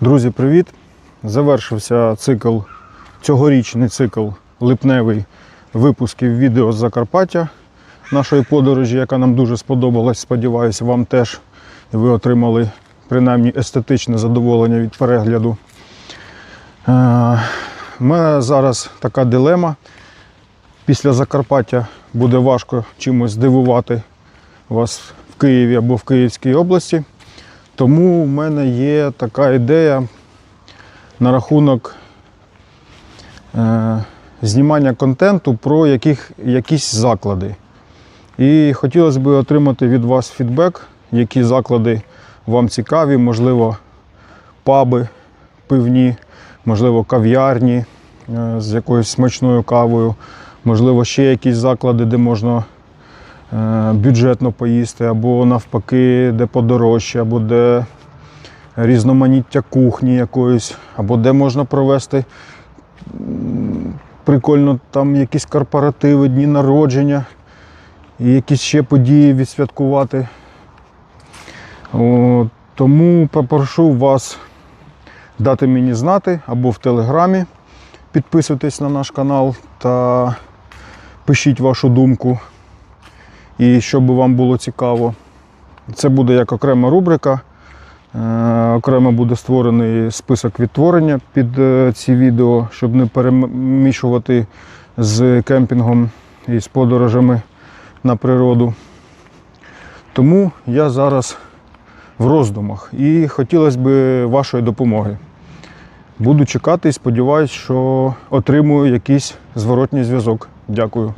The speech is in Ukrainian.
Друзі, привіт! Завершився цикл, цьогорічний цикл липневий випусків відео з Закарпаття нашої подорожі, яка нам дуже сподобалась. Сподіваюся, вам теж ви отримали принаймні естетичне задоволення від перегляду. Е, У мене зараз така дилема. Після Закарпаття буде важко чимось здивувати вас в Києві або в Київській області. Тому в мене є така ідея на рахунок е, знімання контенту про яких, якісь заклади. І хотілося б отримати від вас фідбек, які заклади вам цікаві, можливо, паби пивні, можливо, кав'ярні е, з якоюсь смачною кавою, можливо, ще якісь заклади, де можна бюджетно поїсти, або навпаки, де подорожче, або де різноманіття кухні якоїсь, або де можна провести прикольно там якісь корпоративи, дні народження і якісь ще події відсвяткувати. О, тому попрошу вас дати мені знати або в телеграмі. Підписуйтесь на наш канал та пишіть вашу думку. І що би вам було цікаво. Це буде як окрема рубрика. Е, Окремо буде створений список відтворення під е, ці відео, щоб не перемішувати з кемпінгом і з подорожами на природу. Тому я зараз в роздумах і хотілося б вашої допомоги. Буду чекати і сподіваюся, що отримую якийсь зворотній зв'язок. Дякую.